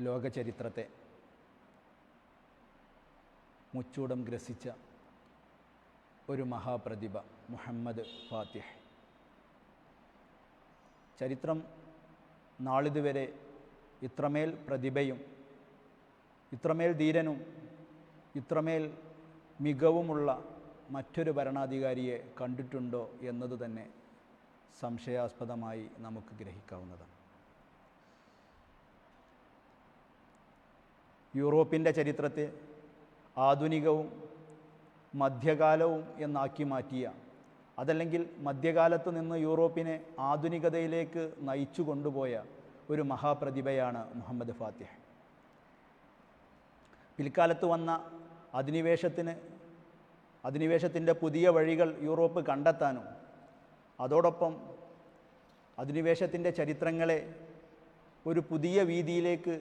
ലോകചരിത്രത്തെ മുച്ചൂടം ഗ്രസിച്ച ഒരു മഹാപ്രതിഭ മുഹമ്മദ് ഫാത്തിഹ്. ചരിത്രം നാളിതുവരെ ഇത്രമേൽ പ്രതിഭയും ഇത്രമേൽ ധീരനും ഇത്രമേൽ മികവുമുള്ള മറ്റൊരു ഭരണാധികാരിയെ കണ്ടിട്ടുണ്ടോ എന്നത് തന്നെ സംശയാസ്പദമായി നമുക്ക് ഗ്രഹിക്കാവുന്നതാണ്. യൂറോപ്പിന്റെ ചരിത്രത്തെ ആധുനികവും മധ്യകാലവും എന്നാക്കി മാറ്റിയ അതല്ലെങ്കിൽ മധ്യകാലത്ത് നിന്ന് യൂറോപ്പിനെ ആധുനികതയിലേക്ക് നയിച്ചു കൊണ്ടുപോയ ഒരു മഹാപ്രതിഭയാണ് മുഹമ്മദ് ഫാത്തിഹ്. പിൽക്കാലത്ത് വന്ന അധിനിവേശത്തിന് അധിനിവേശത്തിന്റെ പുതിയ വഴികൾ യൂറോപ്പ് കണ്ടെത്താനും അതോടൊപ്പം അധിനിവേശത്തിന്റെ ചരിത്രങ്ങളെ ഒരു പുതിയ വീതിയിലേക്ക്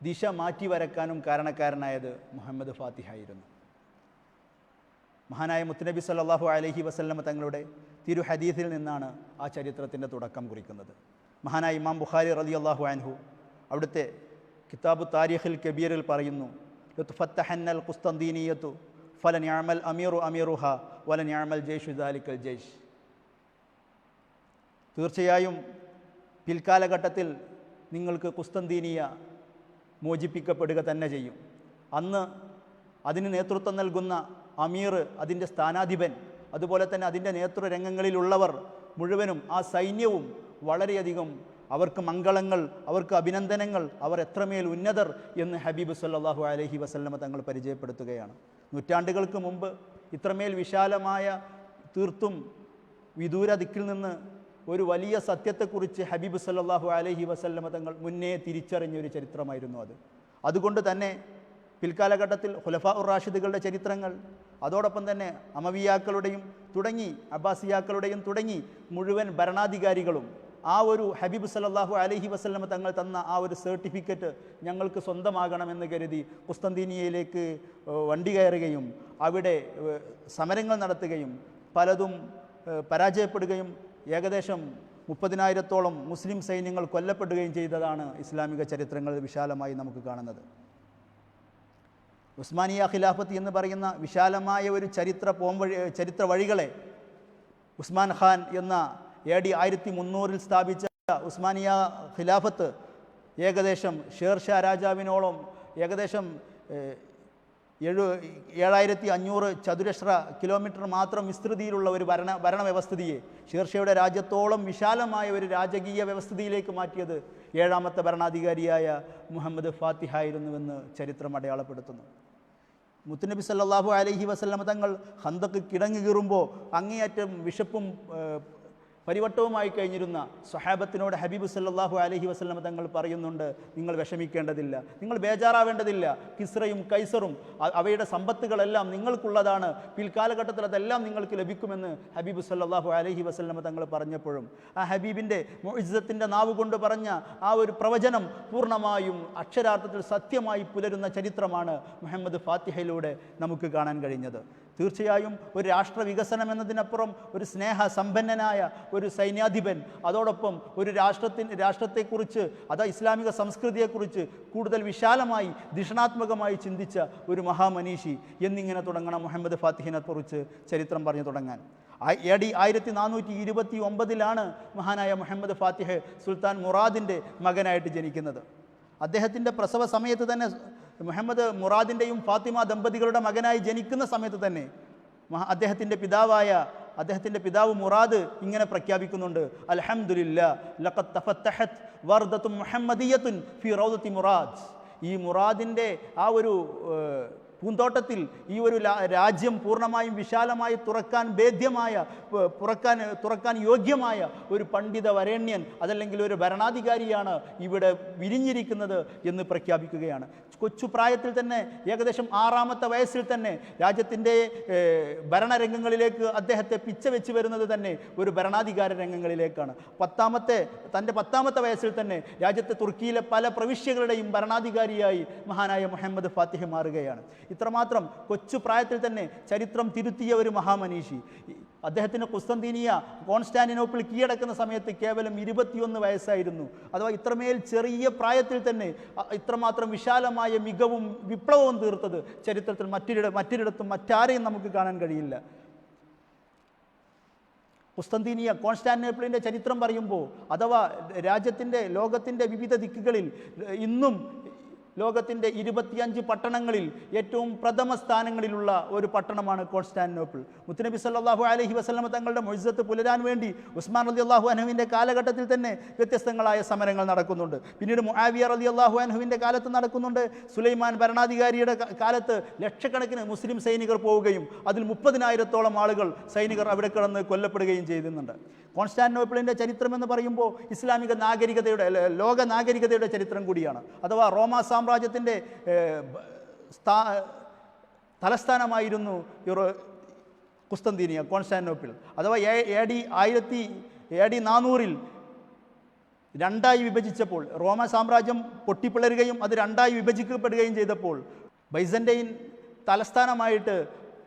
ദിശ മാറ്റി വരക്കാനും കാരണക്കാരനായത് മുഹമ്മദ് ഫാത്തിഹായിരുന്നു മഹാനായ മുത്തുനബി സല്ലാഹു അലഹി വസല്ലമ തങ്ങളുടെ തിരു ഹദീസിൽ നിന്നാണ് ആ ചരിത്രത്തിന്റെ തുടക്കം കുറിക്കുന്നത്. മഹാനായ ഇമാം ബുഖാരി റലി അള്ളാഹു അൻഹു അവിടുത്തെ കിതാബ് താരിഖിൽ കബീറിൽ പറയുന്നു ഫത്തഹന്നൽ ഫല ഞാമൽ അമീറു അമീറുഹ വല ഞാമൽ ദാലിക്കൽ ജയ്ഷ്. തീർച്ചയായും പിൽക്കാലഘട്ടത്തിൽ നിങ്ങൾക്ക് കുസ്തന്തീനിയ മോചിപ്പിക്കപ്പെടുക തന്നെ ചെയ്യും. അന്ന് അതിന് നേതൃത്വം നൽകുന്ന അമീർ അതിന്റെ സ്ഥാനാധിപൻ അതുപോലെ തന്നെ അതിന്റെ നേതൃരംഗങ്ങളിലുള്ളവർ മുഴുവനും ആ സൈന്യവും വളരെയധികം അവർക്ക് മംഗളങ്ങൾ അവർക്ക് അഭിനന്ദനങ്ങൾ അവർ എത്രമേൽ ഉന്നതർ എന്ന് ഹബീബ് സല്ലാഹു അലഹി വസല്ലമ തങ്ങൾ പരിചയപ്പെടുത്തുകയാണ്. നൂറ്റാണ്ടുകൾക്ക് മുമ്പ് ഇത്രമേൽ വിശാലമായ തീർത്തും വിദൂര ദിക്കിൽ നിന്ന് ഒരു വലിയ സത്യത്തെക്കുറിച്ച് ഹബീബ് സല്ലാഹു അലഹി വസല്ലമ തങ്ങൾ മുന്നേ തിരിച്ചറിഞ്ഞ ഒരു ചരിത്രമായിരുന്നു അത്. അതുകൊണ്ട് തന്നെ പിൽക്കാലഘട്ടത്തിൽ ഹുലഫ ഉർ റാഷിദുകളുടെ ചരിത്രങ്ങൾ അതോടൊപ്പം തന്നെ അമവിയാക്കളുടെയും തുടങ്ങി അബ്ബാസിയാക്കളുടെയും തുടങ്ങി മുഴുവൻ ഭരണാധികാരികളും ആ ഒരു ഹബീബ് സല്ലാഹു അലഹി വസ്ലമ തങ്ങൾ തന്ന ആ ഒരു സർട്ടിഫിക്കറ്റ് ഞങ്ങൾക്ക് സ്വന്തമാകണമെന്ന് കരുതി കുസ്തന്തീനിയയിലേക്ക് വണ്ടി കയറുകയും അവിടെ സമരങ്ങൾ നടത്തുകയും പലതും പരാജയപ്പെടുകയും ഏകദേശം മുപ്പതിനായിരത്തോളം മുസ്ലിം സൈന്യങ്ങൾ കൊല്ലപ്പെടുകയും ചെയ്തതാണ് ഇസ്ലാമിക ചരിത്രങ്ങൾ വിശാലമായി നമുക്ക് കാണുന്നത്. ഉസ്മാനിയ ഖിലാഫത്ത് എന്ന് പറയുന്ന വിശാലമായ ഒരു ചരിത്ര പോംവഴി ചരിത്ര വഴികളെ ഉസ്മാൻ ഖാൻ എന്ന എ ഡി ആയിരത്തി മുന്നൂറിൽ സ്ഥാപിച്ച ഉസ്മാനിയ ഖിലാഫത്ത് ഏകദേശം ഷേർഷാ രാജാവിനോളം ഏകദേശം ഏഴു ഏഴായിരത്തി അഞ്ഞൂറ് ചതുരശ്ര കിലോമീറ്റർ മാത്രം വിസ്തൃതിയിലുള്ള ഒരു ഭരണ ഭരണവ്യവസ്ഥിതിയെ ഷീർഷയുടെ രാജ്യത്തോളം വിശാലമായ ഒരു രാജകീയ വ്യവസ്ഥിതിയിലേക്ക് മാറ്റിയത് ഏഴാമത്തെ ഭരണാധികാരിയായ മുഹമ്മദ് ഫാത്തിഹായിരുന്നുവെന്ന് ചരിത്രം അടയാളപ്പെടുത്തുന്നു. മുത്തുനബി സല്ലാഹു അലഹി വസ്ലമ തങ്ങൾ ഹന്തക്ക് കിടങ്ങുകീറുമ്പോൾ അങ്ങേയറ്റം വിശപ്പും പരിവട്ടവുമായി കഴിഞ്ഞിരുന്ന സ്വഹാബത്തിനോട് ഹബീബ് സല്ലാഹു അലഹി വസ്ലമ തങ്ങൾ പറയുന്നുണ്ട് നിങ്ങൾ വിഷമിക്കേണ്ടതില്ല നിങ്ങൾ ബേജാറാവേണ്ടതില്ല. കിസ്രയും കൈസറും അവയുടെ സമ്പത്തുകളെല്ലാം നിങ്ങൾക്കുള്ളതാണ്. പിൽക്കാലഘട്ടത്തിൽ അതെല്ലാം നിങ്ങൾക്ക് ലഭിക്കുമെന്ന് ഹബീബ് സല്ലാഹു അലഹി വസ്ലമ തങ്ങൾ പറഞ്ഞപ്പോഴും ആ ഹബീബിന്റെ മൊഴിസത്തിന്റെ നാവ് കൊണ്ട് പറഞ്ഞ ആ ഒരു പ്രവചനം പൂർണമായും അക്ഷരാർത്ഥത്തിൽ സത്യമായി പുലരുന്ന ചരിത്രമാണ് മുഹമ്മദ് ഫാത്തിഹയിലൂടെ നമുക്ക് കാണാൻ കഴിഞ്ഞത്. തീർച്ചയായും ഒരു രാഷ്ട്ര വികസനം എന്നതിനപ്പുറം ഒരു സ്നേഹ സമ്പന്നനായ ഒരു സൈന്യാധിപൻ അതോടൊപ്പം ഒരു രാഷ്ട്രത്തിന് രാഷ്ട്രത്തെക്കുറിച്ച് അതാ ഇസ്ലാമിക സംസ്കൃതിയെക്കുറിച്ച് കൂടുതൽ വിശാലമായി ദിഷണാത്മകമായി ചിന്തിച്ച ഒരു മഹാമനീഷി എന്നിങ്ങനെ തുടങ്ങണം മുഹമ്മദ് ഫാത്തിഹിനെക്കുറിച്ച് ചരിത്രം പറഞ്ഞു തുടങ്ങാൻ. എ ഡി ആയിരത്തി നാനൂറ്റി ഇരുപത്തി ഒമ്പതിലാണ് മഹാനായ മുഹമ്മദ് ഫാത്തിഹ് സുൽത്താൻ മുറാദിന്റെ മകനായിട്ട് ജനിക്കുന്നത്. അദ്ദേഹത്തിന്റെ പ്രസവ സമയത്ത് തന്നെ മുഹമ്മദ് മുറാദിന്റെയും ഫാത്തിമ ദമ്പതികളുടെ മകനായി ജനിക്കുന്ന സമയത്ത് തന്നെ അദ്ദേഹത്തിന്റെ പിതാവായ അദ്ദേഹത്തിന്റെ പിതാവ് മുറാദ് ഇങ്ങനെ പ്രഖ്യാപിക്കുന്നുണ്ട്. മുഹമ്മദിയത്തുൻ ഫി റൗദത്തി മുറാദ്. ഈ മുറാദിന്റെ ആ ഒരു പൂന്തോട്ടത്തിൽ ഈ ഒരു രാജ്യം പൂർണമായും വിശാലമായി തുറക്കാൻ ഭേദ്യമായ തുറക്കാൻ തുറക്കാൻ യോഗ്യമായ ഒരു പണ്ഡിത വരേണ്യൻ അതല്ലെങ്കിൽ ഒരു ഭരണാധികാരിയാണ് ഇവിടെ വിരിഞ്ഞിരിക്കുന്നത് എന്ന് പ്രഖ്യാപിക്കുകയാണ്. കൊച്ചു പ്രായത്തിൽ തന്നെ ഏകദേശം ആറാമത്തെ വയസ്സിൽ തന്നെ രാജ്യത്തിന്റെ ഭരണരംഗങ്ങളിലേക്ക് അദ്ദേഹത്തെ പിച്ച വെച്ച് വരുന്നത് തന്നെ ഒരു ഭരണാധികാര രംഗങ്ങളിലേക്കാണ്. പത്താമത്തെ തന്റെ പത്താമത്തെ വയസ്സിൽ തന്നെ രാജ്യത്തെ തുർക്കിയിലെ പല പ്രവിശ്യകളുടെയും ഭരണാധികാരിയായി മഹാനായ മുഹമ്മദ് ഫാത്തിഹ് മാറുകയാണ്. ഇത്രമാത്രം കൊച്ചു പ്രായത്തിൽ തന്നെ ചരിത്രം തിരുത്തിയ ഒരു മഹാമനീഷി. അദ്ദേഹത്തിന് കുസ്തന്തീനിയ കോൺസ്റ്റാന്റിനോപ്പിൾ കീഴടക്കുന്ന സമയത്ത് കേവലം ഇരുപത്തിയൊന്ന് വയസ്സായിരുന്നു. അഥവാ ഇത്രമേൽ ചെറിയ പ്രായത്തിൽ തന്നെ ഇത്രമാത്രം വിശാലമായ മികവും വിപ്ലവവും തീർത്തത് ചരിത്രത്തിൽ മറ്റൊരിട മറ്റൊരിടത്തും മറ്റാരെയും നമുക്ക് കാണാൻ കഴിയില്ല. കുസ്തന്തീനിയ കോൺസ്റ്റാന്റിനോപ്പിളിന്റെ ചരിത്രം പറയുമ്പോൾ അഥവാ രാജ്യത്തിന്റെ ലോകത്തിന്റെ വിവിധ ദിക്കുകളിൽ ഇന്നും ലോകത്തിന്റെ ഇരുപത്തിയഞ്ച് പട്ടണങ്ങളിൽ ഏറ്റവും പ്രഥമ സ്ഥാനങ്ങളിലുള്ള ഒരു പട്ടണമാണ് കോൺസ്റ്റാന്റിനോപ്പിൾ. മുത്തുനബി സല്ലാഹു അലഹി വസ്ലമ തങ്ങളുടെ മൊഴിസത്ത് പുലരാൻ വേണ്ടി ഉസ്മാൻ അലി അള്ളാഹു അനഹുവിന്റെ കാലഘട്ടത്തിൽ തന്നെ വ്യത്യസ്തങ്ങളായ സമരങ്ങൾ നടക്കുന്നുണ്ട്. പിന്നീട് മുഹാവിയർ അലി അള്ളാഹു അനഹുവിന്റെ കാലത്ത് നടക്കുന്നുണ്ട്. സുലൈമാൻ ഭരണാധികാരിയുടെ കാലത്ത് ലക്ഷക്കണക്കിന് മുസ്ലിം സൈനികർ പോവുകയും അതിൽ മുപ്പതിനായിരത്തോളം ആളുകൾ സൈനികർ അവിടെ കിടന്ന് കൊല്ലപ്പെടുകയും ചെയ്യുന്നുണ്ട് കോൺസ്റ്റാന്റിനോപ്പിളിന്റെ ചരിത്രം എന്ന് പറയുമ്പോൾ ഇസ്ലാമിക നാഗരികതയുടെ ലോക നാഗരികതയുടെ ചരിത്രം കൂടിയാണ്. അഥവാ റോമാ സാമ്രാജ്യത്തിന്റെ സ്ഥാ തലസ്ഥാനമായിരുന്നു യൂറോ കുസ്തന്തീനിയ കോൺസ്റ്റാന്റോപ്പിൾ അഥവാ എ ഡി ആയിരത്തി എ ഡി നാനൂറിൽ രണ്ടായി വിഭജിച്ചപ്പോൾ റോമ സാമ്രാജ്യം പൊട്ടിപ്പിളരുകയും അത് രണ്ടായി വിഭജിക്കപ്പെടുകയും ചെയ്തപ്പോൾ ബൈസന്റെയിൻ തലസ്ഥാനമായിട്ട്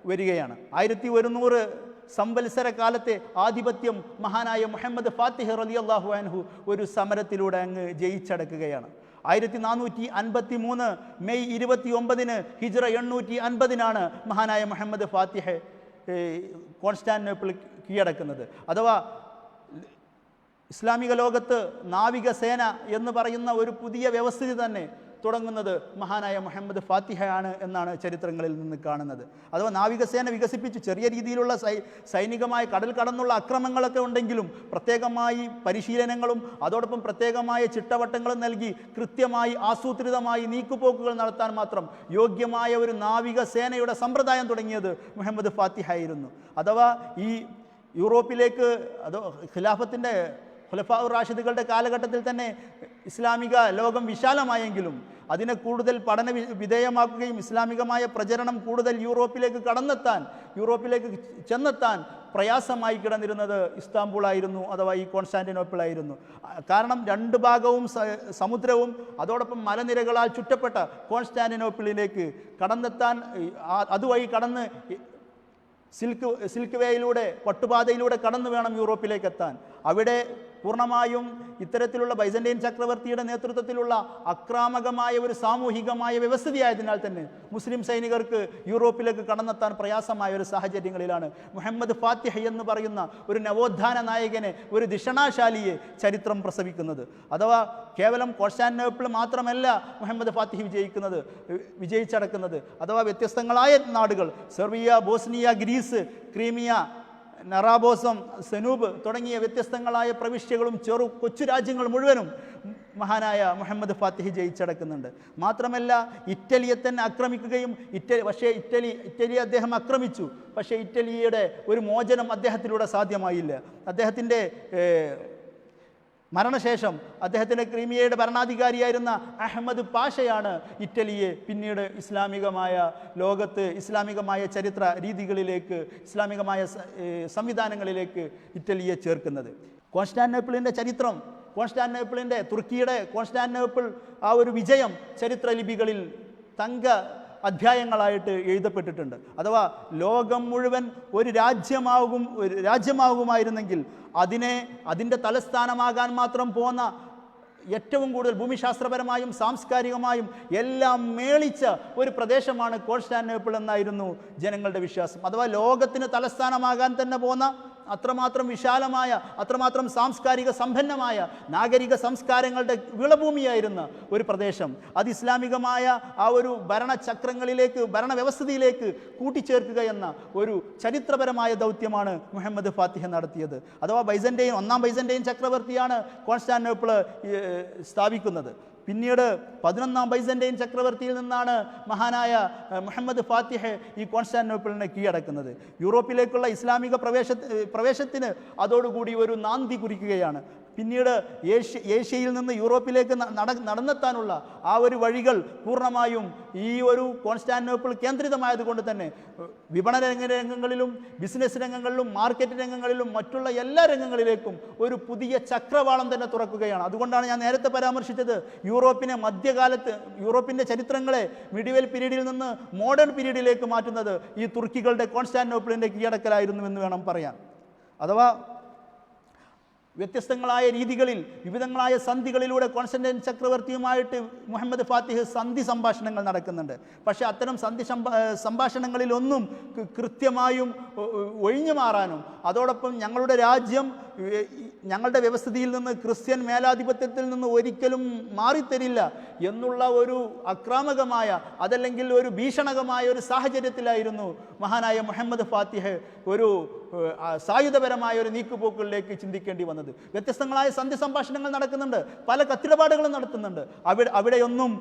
വരികയാണ്. ആയിരത്തി ഒരുന്നൂറ് സംവത്സര കാലത്തെ ആധിപത്യം മഹാനായ മുഹമ്മദ് ഫാത്തിഹ് റലി അള്ളാഹു അൻഹു ഒരു സമരത്തിലൂടെ അങ്ങ് ജയിച്ചടക്കുകയാണ്. ആയിരത്തി നാനൂറ്റി അൻപത്തി മൂന്ന് മെയ് ഇരുപത്തി ഒമ്പതിന് ഹിജ്റ എണ്ണൂറ്റി അൻപതിനാണ് മഹാനായ മുഹമ്മദ് ഫാത്തിഹ് കോൺസ്റ്റാന്റിനോപ്പിൾ കീഴടക്കുന്നത്. അഥവാ ഇസ്ലാമിക ലോകത്ത് നാവികസേന എന്ന് പറയുന്ന ഒരു പുതിയ വ്യവസ്ഥിതി തന്നെ തുടങ്ങുന്നത് മഹാനായ മുഹമ്മദ് ഫാത്തിഹയാണ് എന്നാണ് ചരിത്രങ്ങളിൽ നിന്ന് കാണുന്നത്. അഥവാ നാവികസേന വികസിപ്പിച്ചു ചെറിയ രീതിയിലുള്ള സൈനികമായ കടൽ കടന്നുള്ള അക്രമങ്ങളൊക്കെ ഉണ്ടെങ്കിലും പ്രത്യേകമായി പരിശീലനങ്ങളും അതോടൊപ്പം പ്രത്യേകമായ ചിട്ടവട്ടങ്ങളും നൽകി കൃത്യമായി ആസൂത്രിതമായി നീക്കുപോക്കുകൾ നടത്താൻ മാത്രം യോഗ്യമായ ഒരു നാവികസേനയുടെ സമ്പ്രദായം തുടങ്ങിയത് മുഹമ്മദ് ഫാത്തിഹായിരുന്നു. അഥവാ ഈ യൂറോപ്പിലേക്ക് അതോ ഖിലാഫത്തിന്റെ ഖുലഫാ റാഷിദുകളുടെ കാലഘട്ടത്തിൽ തന്നെ ഇസ്ലാമിക ലോകം വിശാലമായെങ്കിലും അതിനെ കൂടുതൽ പഠന വിധേയമാക്കുകയും ഇസ്ലാമികമായ പ്രചരണം കൂടുതൽ യൂറോപ്പിലേക്ക് കടന്നെത്താൻ യൂറോപ്പിലേക്ക് ചെന്നെത്താൻ പ്രയാസമായി കിടന്നിരുന്നത് ഇസ്താംബൂളായിരുന്നു അഥവാ ഈ കോൺസ്റ്റാന്റിനോപ്പിൾ ആയിരുന്നു കാരണം രണ്ട് ഭാഗവും സമുദ്രവും അതോടൊപ്പം മലനിരകളാൽ ചുറ്റപ്പെട്ട കോൺസ്റ്റാന്റിനോപ്പിളിലേക്ക് കടന്നെത്താൻ അതുവഴി കടന്ന് സിൽക്ക് സിൽക്ക് വേയിലൂടെ പട്ടുപാതയിലൂടെ കടന്നു വേണം യൂറോപ്പിലേക്ക് എത്താൻ അവിടെ പൂർണമായും ഇത്തരത്തിലുള്ള ബൈസന്റൈൻ ചക്രവർത്തിയുടെ നേതൃത്വത്തിലുള്ള അക്രാമകമായ ഒരു സാമൂഹികമായ വ്യവസ്ഥിതിയായതിനാൽ തന്നെ മുസ്ലിം സൈനികർക്ക് യൂറോപ്പിലേക്ക് കടന്നെത്താൻ പ്രയാസമായ ഒരു സാഹചര്യങ്ങളിലാണ്. മുഹമ്മദ് ഫാത്തിഹ എന്ന് പറയുന്ന ഒരു നവോത്ഥാന നായകനെ ഒരു ദിഷണാശാലിയെ ചരിത്രം പ്രസവിക്കുന്നത്. അഥവാ കേവലം കോൺസ്റ്റാന്റിനോപ്പിൾ മാത്രമല്ല മുഹമ്മദ് ഫാത്തിഹ് വിജയിക്കുന്നത് വിജയിച്ചടക്കുന്നത്. അഥവാ വ്യത്യസ്തങ്ങളായ നാടുകൾ സെർബിയ ബോസ്നിയ ഗ്രീസ് ക്രീമിയ നറാബോസം സെനൂബ് തുടങ്ങിയ വ്യത്യസ്തങ്ങളായ പ്രവിശ്യകളും ചെറു കൊച്ചു രാജ്യങ്ങൾ മുഴുവനും മഹാനായ മുഹമ്മദ് ഫാത്തിഹ് ജയിച്ചടക്കുന്നുണ്ട്. മാത്രമല്ല ഇറ്റലിയെ തന്നെ ആക്രമിക്കുകയും ഇറ്റലി പക്ഷേ ഇറ്റലി ഇറ്റലി അദ്ദേഹം ആക്രമിച്ചു. പക്ഷേ ഇറ്റലിയുടെ ഒരു മോചനം അദ്ദേഹത്തിലൂടെ സാധ്യമായില്ല. അദ്ദേഹത്തിന്റെ മരണശേഷം അദ്ദേഹത്തിന്റെ ക്രീമിയയുടെ ഭരണാധികാരിയായിരുന്ന അഹമ്മദ് പാഷയാണ് ഇറ്റലിയെ പിന്നീട് ഇസ്ലാമികമായ ലോകത്ത് ഇസ്ലാമികമായ ചരിത്ര രീതികളിലേക്ക് ഇസ്ലാമികമായ സംവിധാനങ്ങളിലേക്ക് ഇറ്റലിയെ ചേർക്കുന്നത്. കോൺസ്റ്റാന്റിനോപ്പിളിന്റെ ചരിത്രം കോൺസ്റ്റാന്റിനോപ്പിളിന്റെ തുർക്കിയുടെ കോൺസ്റ്റാന്റിനോപ്പിൾ ആ ഒരു വിജയം ചരിത്ര ലിപികളിൽ തങ്ക അധ്യായങ്ങളായിട്ട് എഴുതപ്പെട്ടിട്ടുണ്ട്. അഥവാ ലോകം മുഴുവൻ ഒരു രാജ്യമാകും ഒരു രാജ്യമാകുമായിരുന്നെങ്കിൽ അതിനെ അതിന്റെ തലസ്ഥാനമാകാൻ മാത്രം പോന്ന ഏറ്റവും കൂടുതൽ ഭൂമിശാസ്ത്രപരമായും സാംസ്കാരികമായും എല്ലാം മേളിച്ച ഒരു പ്രദേശമാണ് കോൺസ്റ്റാന്റിനോപ്പിൾ എന്നായിരുന്നു ജനങ്ങളുടെ വിശ്വാസം. അഥവാ ലോകത്തിന് തലസ്ഥാനമാകാൻ തന്നെ പോന്ന അത്രമാത്രം വിശാലമായ അത്രമാത്രം സാംസ്കാരിക സമ്പന്നമായ നാഗരിക സംസ്കാരങ്ങളുടെ വിളഭൂമിയായിരുന്ന ഒരു പ്രദേശം. അത് ഇസ്ലാമികമായ ആ ഒരു ഭരണചക്രങ്ങളിലേക്ക് ഭരണവ്യവസ്ഥയിലേക്ക് കൂട്ടിച്ചേർക്കുക എന്ന ഒരു ചരിത്രപരമായ ദൗത്യമാണ് മുഹമ്മദ് ഫാത്തിഹ നടത്തിയത്. അഥവാ ബൈസന്റെയും ഒന്നാം ബൈസന്റെയും ചക്രവർത്തിയാണ് കോൺസ്റ്റാന്റിനോപ്പിൾ സ്ഥാപിക്കുന്നത്. പിന്നീട് പതിനൊന്നാം ബൈസന്റെയും ചക്രവർത്തിയിൽ നിന്നാണ് മഹാനായ മുഹമ്മദ് ഫാത്തിഹ് ഈ കോൺസ്റ്റാന്റിനോപ്പിളിനെ കീഴടക്കുന്നത്. യൂറോപ്പിലേക്കുള്ള ഇസ്ലാമിക പ്രവേശ പ്രവേശത്തിന് അതോടുകൂടി ഒരു നാന്തി കുറിക്കുകയാണ്. പിന്നീട് ഏഷ്യ ഏഷ്യയിൽ നിന്ന് യൂറോപ്പിലേക്ക് നട നടന്നെത്താനുള്ള ആ ഒരു വഴികൾ പൂർണമായും ഈ ഒരു കോൺസ്റ്റാന്റിനോപ്പിൾ കേന്ദ്രിതമായതുകൊണ്ട് തന്നെ വിപണന രംഗ രംഗങ്ങളിലും ബിസിനസ് രംഗങ്ങളിലും മാർക്കറ്റ് രംഗങ്ങളിലും മറ്റുള്ള എല്ലാ രംഗങ്ങളിലേക്കും ഒരു പുതിയ ചക്രവാളം തന്നെ തുറക്കുകയാണ്. അതുകൊണ്ടാണ് ഞാൻ നേരത്തെ പരാമർശിച്ചത് യൂറോപ്പിനെ മധ്യകാലത്ത് യൂറോപ്പിന്റെ ചരിത്രങ്ങളെ മിഡിവൽ പീരീഡിൽ നിന്ന് മോഡേൺ പീരീഡിലേക്ക് മാറ്റുന്നത് ഈ തുർക്കികളുടെ കോൺസ്റ്റാന്റിനോപ്പിളിന്റെ കീഴടക്കലായിരുന്നു എന്ന് വേണം പറയാൻ. അഥവാ വ്യത്യസ്തങ്ങളായ രീതികളിൽ വിവിധങ്ങളായ സന്ധികളിലൂടെ കോൺസ്റ്റന്റൈൻ ചക്രവർത്തിയുമായിട്ട് മുഹമ്മദ് ഫാത്തിഹ് സന്ധി സംഭാഷണങ്ങൾ നടക്കുന്നുണ്ട്. പക്ഷേ അത്തരം സന്ധി സംഭാഷണങ്ങളിലൊന്നും കൃത്യമായും ഒഴിഞ്ഞു മാറാനും അതോടൊപ്പം ഞങ്ങളുടെ രാജ്യം ഞങ്ങളുടെ വ്യവസ്ഥിതിയിൽ നിന്ന് ക്രിസ്ത്യൻ മേലാധിപത്യത്തിൽ നിന്ന് ഒരിക്കലും മാറിത്തരില്ല എന്നുള്ള ഒരു അക്രാമകമായ അതല്ലെങ്കിൽ ഒരു ഭീഷണകമായ ഒരു സാഹചര്യത്തിലായിരുന്നു മഹാനായ മുഹമ്മദ് ഫാത്തിഹ് ഒരു സായുധപരമായ ഒരു നീക്കുപോക്കുകളിലേക്ക് ചിന്തിക്കേണ്ടി വന്നത്. വ്യത്യസ്തങ്ങളായ സന്ധി സംഭാഷണങ്ങൾ നടക്കുന്നുണ്ട്. പല കത്തിടപാടുകളും നടത്തുന്നുണ്ട്. അവിടെ അവിടെയൊന്നും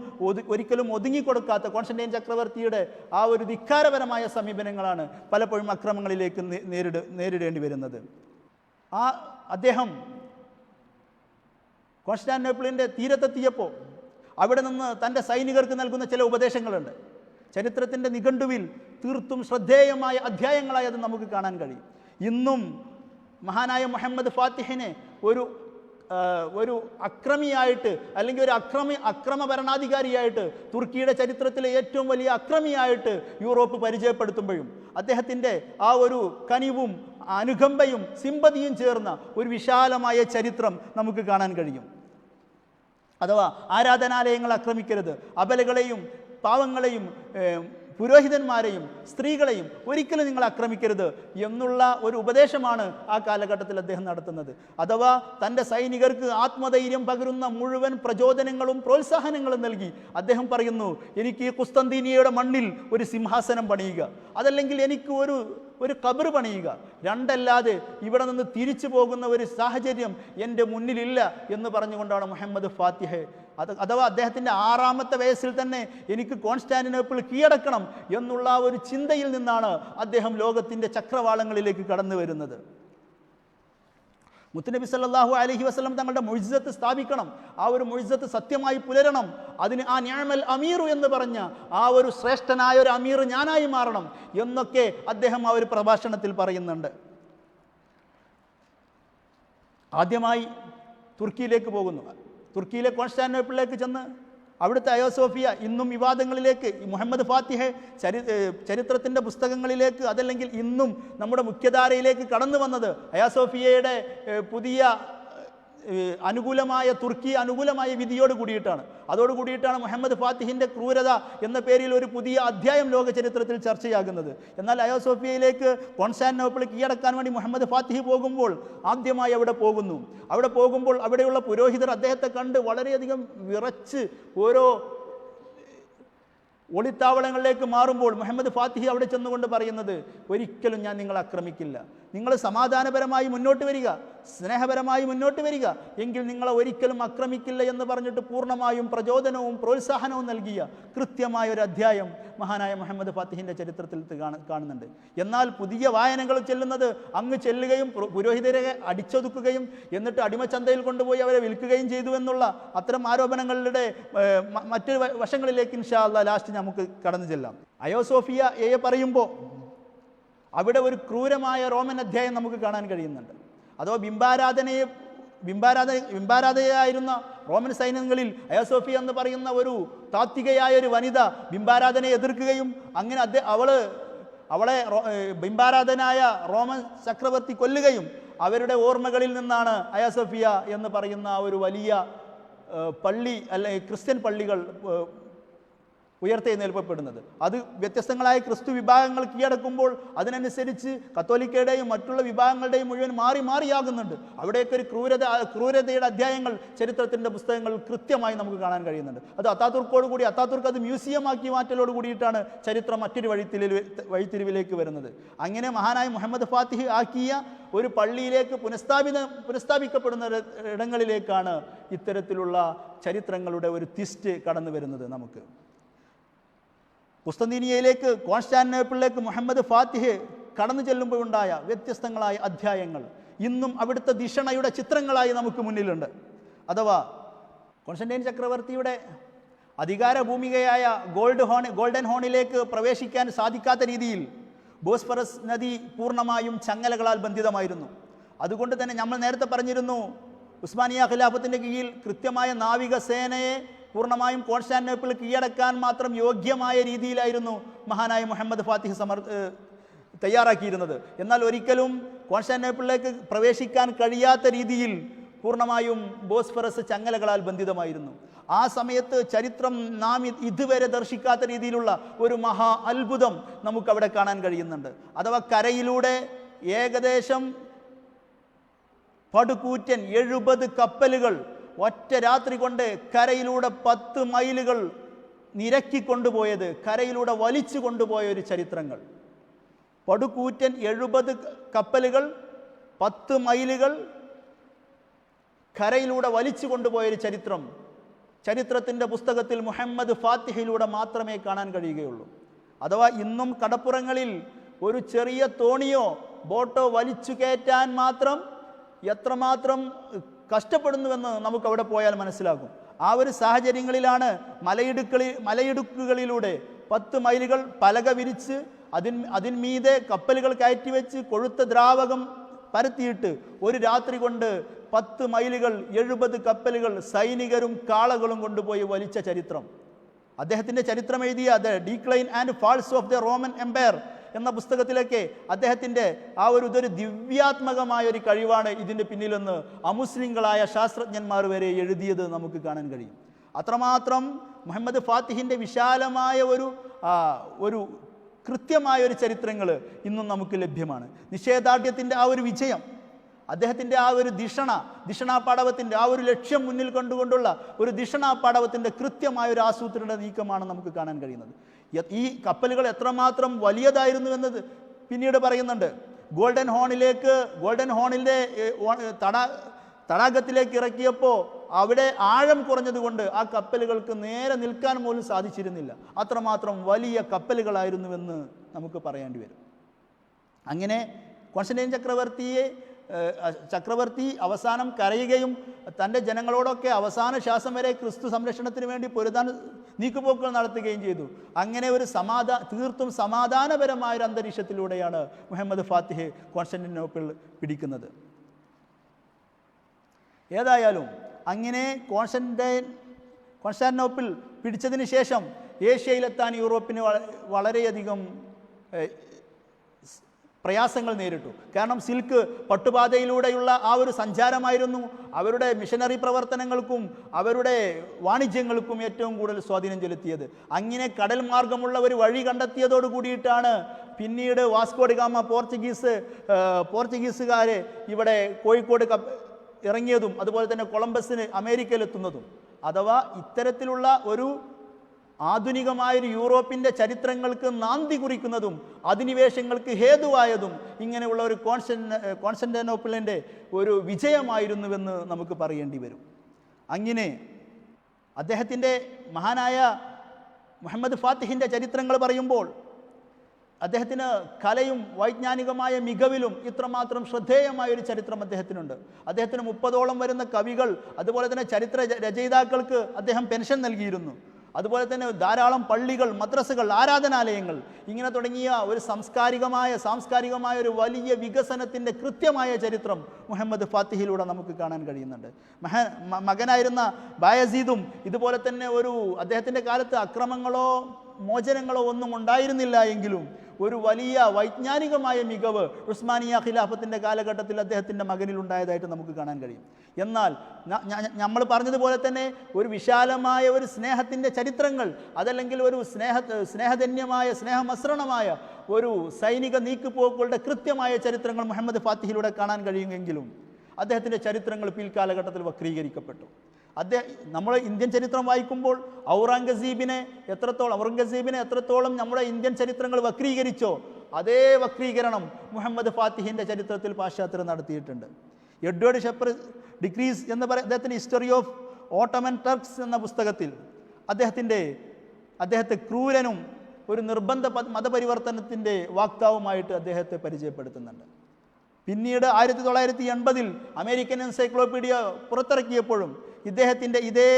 ഒരിക്കലും ഒതുങ്ങിക്കൊടുക്കാത്ത കോൺസ്റ്റന്റൈൻ ചക്രവർത്തിയുടെ ആ ഒരു ധിക്കാരപരമായ സമീപനങ്ങളാണ് പലപ്പോഴും അക്രമങ്ങളിലേക്ക് നേരിട നേരിടേണ്ടി വരുന്നത്. ആ അദ്ദേഹം കോൺസ്റ്റാന്റിനോപ്പിളിന്റെ തീരത്തെത്തിയപ്പോൾ അവിടെ നിന്ന് തന്റെ സൈനികർക്ക് നൽകുന്ന ചില ഉപദേശങ്ങളുണ്ട്. ചരിത്രത്തിന്റെ നിഘണ്ടുവിൽ തീർത്തും ശ്രദ്ധേയമായ അധ്യായങ്ങളായി അത് നമുക്ക് കാണാൻ കഴിയും. ഇന്നും മഹാനായ മുഹമ്മദ് ഫാത്തിഹിനെ ഒരു ഒരു അക്രമിയായിട്ട് അല്ലെങ്കിൽ ഒരു അക്രമി അക്രമ ഭരണാധികാരിയായിട്ട് തുർക്കിയുടെ ചരിത്രത്തിലെ ഏറ്റവും വലിയ അക്രമിയായിട്ട് യൂറോപ്പ് പരിചയപ്പെടുത്തുമ്പോഴും അദ്ദേഹത്തിന്റെ ആ ഒരു കനിവും അനുകമ്പയും സിമ്പതിയും ചേർന്ന ഒരു വിശാലമായ ചരിത്രം നമുക്ക് കാണാൻ കഴിയും. അഥവാ ആരാധനാലയങ്ങൾ ആക്രമിക്കരുത്. അബലകളെയും പാവങ്ങളെയും പുരോഹിതന്മാരെയും സ്ത്രീകളെയും ഒരിക്കലും നിങ്ങൾ ആക്രമിക്കരുത് എന്നുള്ള ഒരു ഉപദേശമാണ് ആ കാലഘട്ടത്തിൽ അദ്ദേഹം നടത്തുന്നത്. അഥവാ തന്റെ സൈനികർക്ക് ആത്മധൈര്യം പകരുന്ന മുഴുവൻ പ്രചോദനങ്ങളും പ്രോത്സാഹനങ്ങളും നൽകി അദ്ദേഹം പറയുന്നു എനിക്ക് ഈ കുസ്തന്തീനിയയുടെ മണ്ണിൽ ഒരു സിംഹാസനം പണിയുക. അതല്ലെങ്കിൽ എനിക്ക് ഒരു ഒരു കബർ പണിയുക. രണ്ടല്ലാതെ ഇവിടെ നിന്ന് തിരിച്ചു പോകുന്ന ഒരു സാഹചര്യം എന്റെ മുന്നിലില്ല എന്ന് പറഞ്ഞുകൊണ്ടാണ് മുഹമ്മദ് ഫാത്തിഹ് അത് അഥവാ അദ്ദേഹത്തിന്റെ ആറാമത്തെ വയസ്സിൽ തന്നെ എനിക്ക് കോൺസ്റ്റാന്റിനോപ്പിൾ കീഴടക്കണം എന്നുള്ള ഒരു ചിന്തയിൽ നിന്നാണ് അദ്ദേഹം ലോകത്തിന്റെ ചക്രവാളങ്ങളിലേക്ക് കടന്നു വരുന്നത്. മുത്തുനബി സല്ലാഹു അലഹി വസ്ലം തങ്ങളുടെ മൊഴിസത്ത് സ്ഥാപിക്കണം. ആ ഒരു മൊഴിസത്ത് സത്യമായി പുലരണം. അതിന് ആ ഞാമൽ അമീറു എന്ന് പറഞ്ഞ ആ ഒരു ശ്രേഷ്ഠനായ ഒരു അമീർ ഞാനായി മാറണം എന്നൊക്കെ അദ്ദേഹം ആ ഒരു പ്രഭാഷണത്തിൽ പറയുന്നുണ്ട്. ആദ്യമായി തുർക്കിയിലേക്ക് പോകുന്നു. തുർക്കിയിലെ കോൺസ്റ്റാന്റിനോപ്പിളിലേക്ക് ചെന്ന് അവിടുത്തെ അയോസോഫിയ ഇന്നും വിവാദങ്ങളിലേക്ക് മുഹമ്മദ് ഫാത്തിഹെ ചരി ചരിത്രത്തിന്റെ പുസ്തകങ്ങളിലേക്ക് അതല്ലെങ്കിൽ ഇന്നും നമ്മുടെ മുഖ്യധാരയിലേക്ക് കടന്നു വന്നത് അയാസോഫിയയുടെ പുതിയ അനുകൂലമായ തുർക്കി അനുകൂലമായ വിധിയോട് കൂടിയിട്ടാണ്. അതോട് കൂടിയിട്ടാണ് മുഹമ്മദ് ഫാത്തിഹിന്റെ ക്രൂരത എന്ന പേരിൽ ഒരു പുതിയ അധ്യായം ലോക ചരിത്രത്തിൽ ചർച്ചയാകുന്നത്. എന്നാൽ അയോസോഫിയയിലേക്ക് കോൺസ്റ്റാന്റിനോപ്പിൾ കീഴടക്കാൻ വേണ്ടി മുഹമ്മദ് ഫാത്തിഹ് പോകുമ്പോൾ ആദ്യമായി അവിടെ പോകുന്നു. അവിടെ പോകുമ്പോൾ അവിടെയുള്ള പുരോഹിതർ അദ്ദേഹത്തെ കണ്ട് വളരെയധികം വിറച്ച് ഓരോ ഒളിത്താവളങ്ങളിലേക്ക് മാറുമ്പോൾ മുഹമ്മദ് ഫാത്തിഹി അവിടെ ചെന്നുകൊണ്ട് പറയുന്നത് ഒരിക്കലും ഞാൻ നിങ്ങളെ ആക്രമിക്കില്ല. നിങ്ങൾ സമാധാനപരമായി മുന്നോട്ട് വരിക സ്നേഹപരമായി മുന്നോട്ട് വരിക എങ്കിൽ നിങ്ങളെ ഒരിക്കലും ആക്രമിക്കില്ല എന്ന് പറഞ്ഞിട്ട് പൂർണമായും പ്രചോദനവും പ്രോത്സാഹനവും നൽകിയ കൃത്യമായ ഒരു അധ്യായം മഹാനായ മുഹമ്മദ് ഫാത്തിഹിന്റെ ചരിത്രത്തിൽ കാണുന്നുണ്ട്. എന്നാൽ പുതിയ വായനകൾ ചെല്ലുന്നത് അങ്ങ് ചെല്ലുകയും പുരോഹിതരെ അടിച്ചൊതുക്കുകയും എന്നിട്ട് അടിമച്ചന്തയിൽ കൊണ്ടുപോയി അവരെ വിൽക്കുകയും ചെയ്തു എന്നുള്ള അത്തരം ആരോപണങ്ങളുടെ മറ്റൊരു വശങ്ങളിലേക്ക് ഇൻഷാ അല്ലാ ലാസ്റ്റ് നമുക്ക് കടന്നു ചെല്ലാം. അയോസോഫിയ എ പറയുമ്പോൾ അവിടെ ഒരു ക്രൂരമായ റോമൻ അധ്യായം നമുക്ക് കാണാൻ കഴിയുന്നുണ്ട്. അതോ ബിംബാരാധനയെ ബിംബാരാധന ബിംബാരാധനയായിരുന്ന റോമൻ സൈന്യങ്ങളിൽ അയസോഫി എന്ന് പറയുന്ന ഒരു താത്വികയായ ഒരു വനിത ബിംബാരാധനയെ എതിർക്കുകയും അങ്ങനെ അദ്ദേഹം അവൾ അവളെ ബിംബാരാധനായ റോമൻ ചക്രവർത്തി കൊല്ലുകയും അവരുടെ ഓർമ്മകളിൽ നിന്നാണ് അയസോഫിയ എന്ന് പറയുന്ന ഒരു വലിയ പള്ളി അല്ലെ ക്രിസ്ത്യൻ പള്ളികൾ ഏഹ് ഉയർത്തെഴുന്നേൽക്കപ്പെടുന്നത് അത് വ്യത്യസ്തങ്ങളായ ക്രിസ്തു വിഭാഗങ്ങൾ കീഴടക്കുമ്പോൾ അതിനനുസരിച്ച് കത്തോലിക്കയുടെയും മറ്റുള്ള വിഭാഗങ്ങളുടെയും മുഴുവൻ മാറി മാറിയാകുന്നുണ്ട്. അവിടെയൊക്കെ ഒരു ക്രൂരത ക്രൂരതയുടെ അധ്യായങ്ങൾ ചരിത്രത്തിന്റെ പുസ്തകങ്ങൾ കൃത്യമായി നമുക്ക് കാണാൻ കഴിയുന്നുണ്ട്. അത് അത്താതുർക്കോട് കൂടി അത്താതുർക്ക് അത് മ്യൂസിയമാക്കി മാറ്റലോട് കൂടിയിട്ടാണ് ചരിത്രം മറ്റൊരു വഴിത്തിരിവ് വഴിത്തിരിവിലേക്ക് വരുന്നത്. അങ്ങനെ മഹാനായ മുഹമ്മദ് ഫാത്തിഹ് ആക്കിയ ഒരു പള്ളിയിലേക്ക് പുനഃസ്ഥാപിത പുനഃസ്ഥാപിക്കപ്പെടുന്ന ഇടങ്ങളിലേക്കാണ് ഇത്തരത്തിലുള്ള ചരിത്രങ്ങളുടെ ഒരു തിസ്റ്റ് കടന്നു വരുന്നത് നമുക്ക്. കുസ്തന്തീനിയയിലേക്ക് കോൺസ്റ്റാന്റിനോപ്പിളിലേക്ക് മുഹമ്മദ് ഫാത്തിഹ് കടന്നു ചെല്ലുമ്പോഴുണ്ടായ വ്യത്യസ്തങ്ങളായ അധ്യായങ്ങൾ. ഇന്നും അവിടുത്തെ ദിഷണയുടെ ചിത്രങ്ങളായി നമുക്ക് മുന്നിലുണ്ട്. അഥവാ കോൺസ്റ്റന്റൈൻ ചക്രവർത്തിയുടെ അധികാര ഭൂമികയായ ഗോൾഡ് ഹോൺ ഗോൾഡൻ ഹോണിലേക്ക് പ്രവേശിക്കാൻ സാധിക്കാത്ത രീതിയിൽ ബോസ്ഫറസ് നദി പൂർണമായും ചങ്ങലകളാൽ ബന്ധിതമായിരുന്നു. അതുകൊണ്ട് തന്നെ നമ്മൾ നേരത്തെ പറഞ്ഞിരുന്നു ഉസ്മാനിയ ഖിലാഫത്തിന്റെ കീഴിൽ കൃത്യമായ നാവികസേനയെ പൂർണമായും കോൺസ്റ്റാന്റിനോപ്പിൾ കീഴടക്കാൻ മാത്രം യോഗ്യമായ രീതിയിലായിരുന്നു മഹാനായ മുഹമ്മദ് ഫാത്തിഹ് സമർ തയ്യാറാക്കിയിരുന്നത്. എന്നാൽ ഒരിക്കലും കോൺസ്റ്റാന്റിനോപ്പിളിലേക്ക് പ്രവേശിക്കാൻ കഴിയാത്ത രീതിയിൽ പൂർണമായും ബോസ്ഫറസ് ചങ്ങലകളാൽ ബന്ധിതമായിരുന്നു. ആ സമയത്ത് ചരിത്രം നാം ഇതുവരെ ദർശിക്കാത്ത രീതിയിലുള്ള ഒരു മഹാ അത്ഭുതം നമുക്കവിടെ കാണാൻ കഴിയുന്നുണ്ട്. അഥവാ കരയിലൂടെ ഏകദേശം പടുകൂറ്റൻ എഴുപത് കപ്പലുകൾ ഒറ്റ രാത്രി കൊണ്ട് കരയിലൂടെ പത്ത് മൈലുകൾ നിരക്കി കൊണ്ടുപോയത് കരയിലൂടെ വലിച്ചു കൊണ്ടുപോയ ഒരു ചരിത്രങ്ങൾ. പടുകൂറ്റൻ എഴുപത് കപ്പലുകൾ പത്ത് മൈലുകൾ കരയിലൂടെ വലിച്ചു കൊണ്ടുപോയ ഒരു ചരിത്രം. ചരിത്രത്തിന്റെ പുസ്തകത്തിൽ മുഹമ്മദ് ഫാത്തിഹയിലൂടെ മാത്രമേ കാണാൻ കഴിയുകയുള്ളൂ. അഥവാ ഇന്നും കടപ്പുറങ്ങളിൽ ഒരു ചെറിയ തോണിയോ ബോട്ടോ വലിച്ചു കയറ്റാൻ മാത്രം എത്രമാത്രം കഷ്ടപ്പെടുന്നുവെന്ന് നമുക്ക് അവിടെ പോയാൽ മനസ്സിലാകും. ആ ഒരു സാഹചര്യങ്ങളിലാണ് മലയിടുക്കളിൽ മലയിടുക്കുകളിലൂടെ പത്ത് മൈലുകൾ പലക വിരിച്ച് അതിൻ അതിന്മീതെ കപ്പലുകൾ കയറ്റിവെച്ച് കൊഴുത്ത ദ്രാവകം പരത്തിയിട്ട് ഒരു രാത്രി കൊണ്ട് പത്ത് മൈലുകൾ എഴുപത് കപ്പലുകൾ സൈനികരും കാളകളും കൊണ്ടുപോയി വലിച്ച ചരിത്രം. അദ്ദേഹത്തിന്റെ ചരിത്രം എഴുതിയ the decline and falls of the Roman empire എന്ന പുസ്തകത്തിലേക്ക് അദ്ദേഹത്തിന്റെ ആ ഒരു ഇതൊരു ദിവ്യാത്മകമായ ഒരു കഴിവാണ് ഇതിന്റെ പിന്നിലെന്ന് അമുസ്ലിങ്ങളായ ശാസ്ത്രജ്ഞന്മാർ വരെ എഴുതിയത് നമുക്ക് കാണാൻ കഴിയും. അത്രമാത്രം മുഹമ്മദ് ഫാത്തിഹിന്റെ വിശാലമായ ഒരു ഒരു കൃത്യമായ ഒരു ചരിത്രങ്ങൾ ഇന്നും നമുക്ക് ലഭ്യമാണ്. നിഷേധാഢ്യത്തിന്റെ ആ ഒരു വിജയം അദ്ദേഹത്തിന്റെ ആ ഒരു ദിഷണ ദിഷണാപാടവത്തിന്റെ ആ ഒരു ലക്ഷ്യം മുന്നിൽ കണ്ടുകൊണ്ടുള്ള ഒരു ദിഷണാപാടവത്തിന്റെ കൃത്യമായ ഒരു ആസൂത്രണ നീക്കമാണ് നമുക്ക് കാണാൻ കഴിയുന്നത്. ഈ കപ്പലുകൾ എത്രമാത്രം വലിയതായിരുന്നു എന്നത് പിന്നീട് പറയുന്നുണ്ട്. ഗോൾഡൻ ഹോണിലേക്ക് ഗോൾഡൻ ഹോണിന്റെ തട തടാകത്തിലേക്ക് ഇറക്കിയപ്പോൾ അവിടെ ആഴം കുറഞ്ഞതുകൊണ്ട് ആ കപ്പലുകൾക്ക് നേരെ നിൽക്കാൻ പോലും സാധിച്ചിരുന്നില്ല. അത്രമാത്രം വലിയ കപ്പലുകളായിരുന്നുവെന്ന് നമുക്ക് പറയേണ്ടി വരും. അങ്ങനെ കോൺസ്റ്റന്റൈൻ ചക്രവർത്തിയെ ചക്രവർത്തി അവസാനം കരയുകയും തന്റെ ജനങ്ങളോടൊക്കെ അവസാന ശ്വാസം വരെ ക്രിസ്തു സംരക്ഷണത്തിന് വേണ്ടി പൊരുതാൻ നീക്കുപോക്കുകൾ നടത്തുകയും ചെയ്തു. അങ്ങനെ ഒരു സമാധാ തീർത്തും സമാധാനപരമായ ഒരു അന്തരീക്ഷത്തിലൂടെയാണ് മുഹമ്മദ് ഫാത്തിഹ് കോൺസ്റ്റന്റിനോപ്പിൾ പിടിക്കുന്നത്. ഏതായാലും അങ്ങനെ കോൺസ്റ്റന്റൈൻ കോൺസ്റ്റാന്റിനോപ്പിൾ പിടിച്ചതിന് ശേഷം ഏഷ്യയിലെത്താൻ യൂറോപ്പിന് വള- വളരെയധികം പ്രയാസങ്ങൾ നേരിട്ടു. കാരണം സിൽക്ക് പട്ടുപാതയിലൂടെയുള്ള ആ ഒരു സഞ്ചാരമായിരുന്നു. അവരുടെ മിഷനറി പ്രവർത്തനങ്ങൾക്കും അവരുടെ വാണിജ്യങ്ങൾക്കും ഏറ്റവും കൂടുതൽ സ്വാധീനം ചെലുത്തിയത്. അങ്ങനെ കടൽ മാർഗമുള്ള ഒരു വഴി കണ്ടെത്തിയതോട് കൂടിയിട്ടാണ് പിന്നീട് വാസ്കോഡ് ഗാമ പോർച്ചുഗീസ് പോർച്ചുഗീസുകാർ ഇവിടെ കോഴിക്കോട് ഇറങ്ങിയതും അതുപോലെ തന്നെ കൊളംബസിന് അമേരിക്കയിലെത്തുന്നതും. അഥവാ ഇത്തരത്തിലുള്ള ഒരു ആധുനികമായൊരു യൂറോപ്പിന്റെ ചരിത്രങ്ങൾക്ക് നാന്തി കുറിക്കുന്നതും അധിനിവേശങ്ങൾക്ക് ഹേതുവായതും ഇങ്ങനെയുള്ള ഒരു കോൺസ്റ്റൻ ഒരു വിജയമായിരുന്നുവെന്ന് നമുക്ക് പറയേണ്ടി വരും. അങ്ങനെ അദ്ദേഹത്തിന്റെ മഹാനായ മുഹമ്മദ് ഫാത്തിഹിന്റെ ചരിത്രങ്ങൾ പറയുമ്പോൾ അദ്ദേഹത്തിന് കലയും വൈജ്ഞാനികമായ മികവിലും ഇത്രമാത്രം ശ്രദ്ധേയമായ ഒരു ചരിത്രം അദ്ദേഹത്തിനുണ്ട്. അദ്ദേഹത്തിന് മുപ്പതോളം വരുന്ന കവികൾ അതുപോലെ തന്നെ ചരിത്ര രചയിതാക്കൾക്ക് അദ്ദേഹം പെൻഷൻ നൽകിയിരുന്നു. അതുപോലെ തന്നെ ധാരാളം പള്ളികൾ മദ്രസകൾ ആരാധനാലയങ്ങൾ. ഇങ്ങനെ തുടങ്ങിയ ഒരു സാംസ്കാരികമായ സാംസ്കാരികമായ ഒരു വലിയ വികസനത്തിന്റെ കൃത്യമായ ചരിത്രം മുഹമ്മദ് ഫാത്തിഹിലൂടെ നമുക്ക് കാണാൻ കഴിയുന്നുണ്ട്. മഹ മകനായിരുന്ന ബായസീദും ഇതുപോലെ തന്നെ ഒരു അദ്ദേഹത്തിന്റെ കാലത്ത് അക്രമങ്ങളോ മോചനങ്ങളോ ഒന്നും ഉണ്ടായിരുന്നില്ല എങ്കിലും ഒരു വലിയ വൈജ്ഞാനികമായ മികവ് ഉസ്മാനിയ ഖിലാഫത്തിന്റെ കാലഘട്ടത്തിൽ അദ്ദേഹത്തിന്റെ മകനിൽ ഉണ്ടായതായിട്ട് നമുക്ക് കാണാൻ കഴിയും. എന്നാൽ നമ്മൾ പറഞ്ഞതുപോലെ തന്നെ ഒരു വിശാലമായ ഒരു സ്നേഹത്തിന്റെ ചരിത്രങ്ങൾ അതല്ലെങ്കിൽ ഒരു സ്നേഹ സ്നേഹധന്യമായ സ്നേഹമസ്രണമായ ഒരു സൈനിക നീക്കുപോക്കുകളുടെ കൃത്യമായ ചരിത്രങ്ങൾ മുഹമ്മദ് ഫാത്തിഹിലൂടെ കാണാൻ കഴിയുമെങ്കിലും അദ്ദേഹത്തിന്റെ ചരിത്രങ്ങൾ പിൽക്കാലഘട്ടത്തിൽ വക്രീകരിക്കപ്പെട്ടു. അദ്ദേഹം നമ്മൾ ഇന്ത്യൻ ചരിത്രം വായിക്കുമ്പോൾ ഔറംഗസീബിനെ എത്രത്തോളം ഔറംഗസീബിനെ എത്രത്തോളം നമ്മുടെ ഇന്ത്യൻ ചരിത്രങ്ങൾ വക്രീകരിച്ചോ അതേ വക്രീകരണം മുഹമ്മദ് ഫാത്തിഹിന്റെ ചരിത്രത്തിൽ പാശ്ചാത്യം നടത്തിയിട്ടുണ്ട്. എഡ്വേർഡ് ഷെപ്പർ ഡിഗ്രീസ് എന്ന് പറയുന്ന അദ്ദേഹത്തിന്റെ ഹിസ്റ്ററി ഓഫ് ഓട്ടമൻ ടർക്സ് എന്ന പുസ്തകത്തിൽ അദ്ദേഹത്തിന്റെ അദ്ദേഹത്തെ ക്രൂരനും ഒരു നിർബന്ധ മതപരിവർത്തനത്തിന്റെ വാക്താവുമായിട്ട് അദ്ദേഹത്തെ പരിചയപ്പെടുത്തുന്നുണ്ട്. പിന്നീട് ആയിരത്തി തൊള്ളായിരത്തി എൺപതിൽ അമേരിക്കൻ എൻസൈക്ലോപീഡിയ പുറത്തിറക്കിയപ്പോഴും ഇദ്ദേഹത്തിന്റെ ഇതേ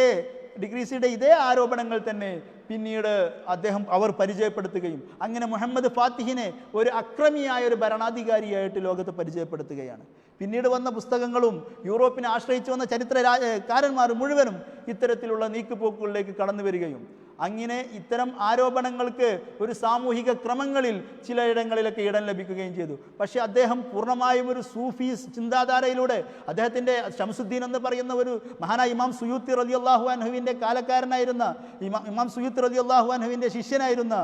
ഡിഗ്രീസിയുടെ ഇതേ ആരോപണങ്ങൾ തന്നെ പിന്നീട് അദ്ദേഹം അവർ പരിചയപ്പെടുത്തുകയും അങ്ങനെ മുഹമ്മദ് ഫാത്തിഹിനെ ഒരു അക്രമിയായ ഒരു ഭരണാധികാരിയായിട്ട് ലോകത്ത് പരിചയപ്പെടുത്തുകയാണ്. പിന്നീട് വന്ന പുസ്തകങ്ങളും യൂറോപ്പിനെ ആശ്രയിച്ചു വന്ന ചരിത്ര കാരന്മാർ മുഴുവനും ഇത്തരത്തിലുള്ള നീക്കുപോക്കുകളിലേക്ക് കടന്നു വരികയും അങ്ങനെ ഇത്തരം ആരോപണങ്ങൾക്ക് ഒരു സാമൂഹിക ക്രമങ്ങളിൽ ചിലയിടങ്ങളിലൊക്കെ ഇടം ലഭിക്കുകയും ചെയ്തു. പക്ഷേ അദ്ദേഹം പൂർണമായും ഒരു സൂഫി ചിന്താധാരയിലൂടെ അദ്ദേഹത്തിന്റെ ഷംസുദ്ദീൻ എന്ന് പറയുന്ന ഒരു മഹാനായ ഇമാം സുയൂത്തി റലി അള്ളാഹു അൻഹുവിന്റെ കാലക്കാരനായിരുന്ന ഇമാം ഇമാം സുയൂത്തി റലി അള്ളാഹു അൻഹുവിന്റെ ശിഷ്യനായിരുന്ന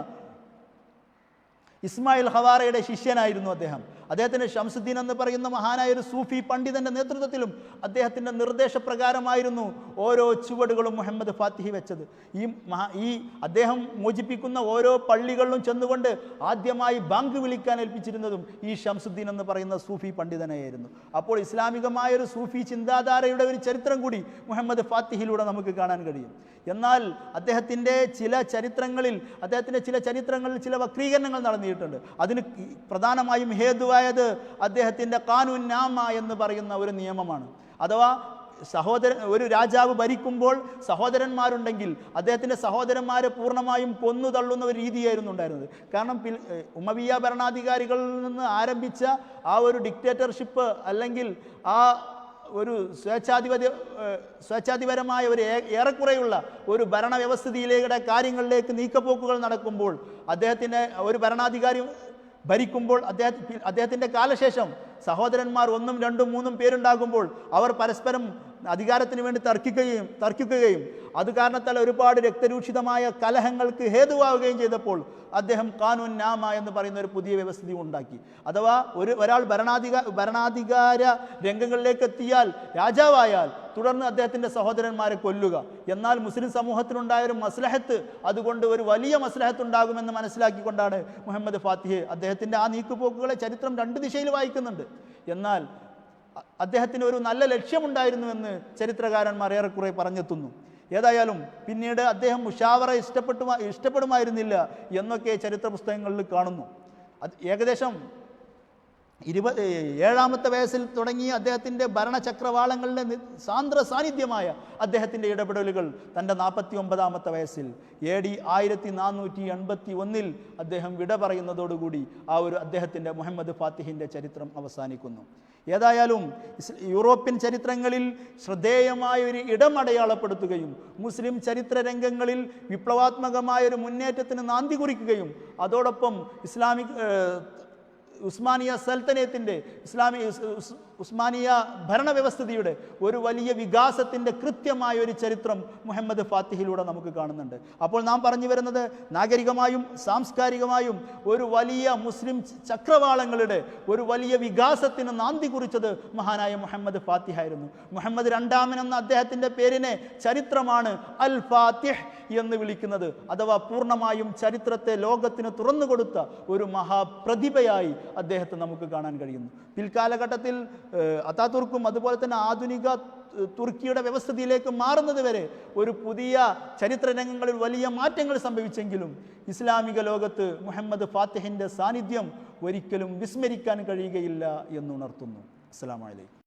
ഇസ്മായിൽ ഹവാറയുടെ ശിഷ്യനായിരുന്നു അദ്ദേഹം. അദ്ദേഹത്തിന് ഷംസുദ്ദീൻ എന്ന് പറയുന്ന മഹാനായ ഒരു സൂഫി പണ്ഡിതന്റെ നേതൃത്വത്തിലും അദ്ദേഹത്തിന്റെ നിർദ്ദേശപ്രകാരമായിരുന്നു ഓരോ ചുവടുകളും മുഹമ്മദ് ഫാത്തിഹി വെച്ചത്. ഈ മഹാ ഈ അദ്ദേഹം മോചിപ്പിക്കുന്ന ഓരോ പള്ളികളിലും ചെന്നുകൊണ്ട് ആദ്യമായി ബാങ്ക് വിളിക്കാൻ ഏൽപ്പിച്ചിരുന്നതും ഈ ഷംസുദ്ദീൻ എന്ന് പറയുന്ന സൂഫി പണ്ഡിതനെയായിരുന്നു. അപ്പോൾ ഇസ്ലാമികമായ ഒരു സൂഫി ചിന്താധാരയുടെ ഒരു ചരിത്രം കൂടി മുഹമ്മദ് ഫാത്തിഹിലൂടെ നമുക്ക് കാണാൻ കഴിയും. എന്നാൽ അദ്ദേഹത്തിന്റെ ചില ചരിത്രങ്ങളിൽ അദ്ദേഹത്തിന്റെ ചില ചരിത്രങ്ങളിൽ ചില വക്രീകരണങ്ങൾ നടന്നിട്ടുണ്ട്. അതിന് പ്രധാനമായും ഹേതുവായത് അദ്ദേഹത്തിന്റെ കാനൂൻ നാമ എന്ന് പറയുന്ന ഒരു നിയമമാണ്. അഥവാ സഹോദരൻ ഒരു രാജാവ് ഭരിക്കുമ്പോൾ സഹോദരന്മാരുണ്ടെങ്കിൽ അദ്ദേഹത്തിന്റെ സഹോദരന്മാരെ പൂർണമായും കൊന്നു തള്ളുന്ന ഒരു രീതിയായിരുന്നു ഉണ്ടായിരുന്നത്. കാരണം പിൽ ഉമവിയ ഭരണാധികാരികളിൽ നിന്ന് ആരംഭിച്ച ആ ഒരു ഡിക്റ്റേറ്റർഷിപ്പ് അല്ലെങ്കിൽ ആ ഒരു സ്വേച്ഛാധിപതി സ്വേച്ഛാധിപരമായ ഒരു ഏറെക്കുറെയുള്ള ഒരു ഭരണവ്യവസ്ഥിതിയിലേക്കുടെ കാര്യങ്ങളിലേക്ക് നീക്കപ്പോക്കുകൾ നടക്കുമ്പോൾ അദ്ദേഹത്തിന്റെ ഒരു ഭരണാധികാരി ഭരിക്കുമ്പോൾ അദ്ദേഹത്തി അദ്ദേഹത്തിന്റെ കാലശേഷം സഹോദരന്മാർ ഒന്നും രണ്ടും മൂന്നും പേരുണ്ടാകുമ്പോൾ അവർ പരസ്പരം അധികാരത്തിന് വേണ്ടി തർക്കിക്കുകയും തർക്കിക്കുകയും. അത് കാരണത്താൽ ഒരുപാട് രക്തരൂക്ഷിതമായ കലഹങ്ങൾക്ക് ഹേതുവാവുകയും ചെയ്തപ്പോൾ അദ്ദേഹം കാനൂൻ നാമ എന്ന് പറയുന്ന ഒരു പുതിയ വ്യവസ്ഥിതി ഉണ്ടാക്കി. അഥവാ ഒരു ഒരാൾ ഭരണാധികാ ഭരണാധികാര രംഗങ്ങളിലേക്ക് എത്തിയാൽ രാജാവായാൽ തുടർന്ന് അദ്ദേഹത്തിന്റെ സഹോദരന്മാരെ കൊല്ലുക. എന്നാൽ മുസ്ലിം സമൂഹത്തിനുണ്ടായ ഒരു മസ്ലഹത്ത് അതുകൊണ്ട് ഒരു വലിയ മസ്ലഹത്ത് ഉണ്ടാകുമെന്ന് മനസ്സിലാക്കിക്കൊണ്ടാണ് മുഹമ്മദ് ഫാത്തിഹ് അദ്ദേഹത്തിന്റെ ആ നീക്കുപോക്കുകളെ ചരിത്രം രണ്ട് ദിശയിൽ വായിക്കുന്നുണ്ട്. എന്നാൽ അദ്ദേഹത്തിന് ഒരു നല്ല ലക്ഷ്യമുണ്ടായിരുന്നുവെന്ന് ചരിത്രകാരന്മാർ ഏറെക്കുറെ പറഞ്ഞെത്തുന്നു. ഏതായാലും പിന്നീട് അദ്ദേഹം മുഷാവറ ഇഷ്ടപ്പെട്ടു ഇഷ്ടപ്പെടുമായിരുന്നില്ല എന്നൊക്കെ ചരിത്ര പുസ്തകങ്ങളിൽ കാണുന്നു. അത് ഏകദേശം ഇരുപത് ഏഴാമത്തെ വയസ്സിൽ തുടങ്ങി അദ്ദേഹത്തിന്റെ ഭരണചക്രവാളങ്ങളുടെ സാന്ദ്ര സാന്നിധ്യമായ അദ്ദേഹത്തിന്റെ ഇടപെടലുകൾ തന്റെ നാൽപ്പത്തി ഒമ്പതാമത്തെ വയസ്സിൽ. എ ഡി ആയിരത്തി നാനൂറ്റി എൺപത്തി ഒന്നിൽ അദ്ദേഹം വിട പറയുന്നതോടുകൂടി ആ ഒരു അദ്ദേഹത്തിന്റെ മുഹമ്മദ് ഫാത്തിഹിന്റെ ചരിത്രം അവസാനിക്കുന്നു. ഏതായാലും യൂറോപ്യൻ ചരിത്രങ്ങളിൽ ശ്രദ്ധേയമായ ഒരു ഇടം അടയാളപ്പെടുത്തുകയും മുസ്ലിം ചരിത്ര രംഗങ്ങളിൽ വിപ്ലവാത്മകമായ ഒരു മുന്നേറ്റത്തിന് നാന്തി കുറിക്കുകയും അതോടൊപ്പം ഇസ്ലാമിക് ഉസ്മാനിയ സൽത്തനയത്തിന്റെ ഇസ്ലാമി ഉസ്- ഉസ്- ഉസ്മാനിയ ഭരണവ്യവസ്ഥിതിയുടെ ഒരു വലിയ വികാസത്തിന്റെ കൃത്യമായ ഒരു ചരിത്രം മുഹമ്മദ് ഫാത്തിഹിലൂടെ നമുക്ക് കാണുന്നുണ്ട്. അപ്പോൾ നാം പറഞ്ഞു വരുന്നത് നാഗരികമായും സാംസ്കാരികമായും ഒരു വലിയ മുസ്ലിം ചക്രവാളങ്ങളുടെ ഒരു വലിയ വികാസത്തിന് നാന്തി കുറിച്ചത് മഹാനായ മുഹമ്മദ് ഫാത്തിഹായിരുന്നു. മുഹമ്മദ് രണ്ടാമൻ എന്ന അദ്ദേഹത്തിന്റെ പേരിനെ ചരിത്രമാണ് അൽ ഫാത്തിഹ് എന്ന് വിളിക്കുന്നത്. അഥവാ പൂർണമായും ചരിത്രത്തെ ലോകത്തിന് തുറന്നുകൊടുത്ത ഒരു മഹാപ്രതിഭയായി അദ്ദേഹത്തെ നമുക്ക് കാണാൻ കഴിയുന്നു. പിൽക്കാലഘട്ടത്തിൽ അതാതുർക്കും അതുപോലെ തന്നെ ആധുനിക തുർക്കിയുടെ വ്യവസ്ഥിതിയിലേക്ക് മാറുന്നത് വരെ ഒരു പുതിയ ചരിത്ര രംഗങ്ങളിൽ വലിയ മാറ്റങ്ങൾ സംഭവിച്ചെങ്കിലും ഇസ്ലാമിക ലോകത്ത് മുഹമ്മദ് ഫാത്തിഹിന്റെ സാന്നിധ്യം ഒരിക്കലും വിസ്മരിക്കാൻ കഴിയുകയില്ല എന്നുണർത്തുന്നു. അസ്സാം വലൈക്കും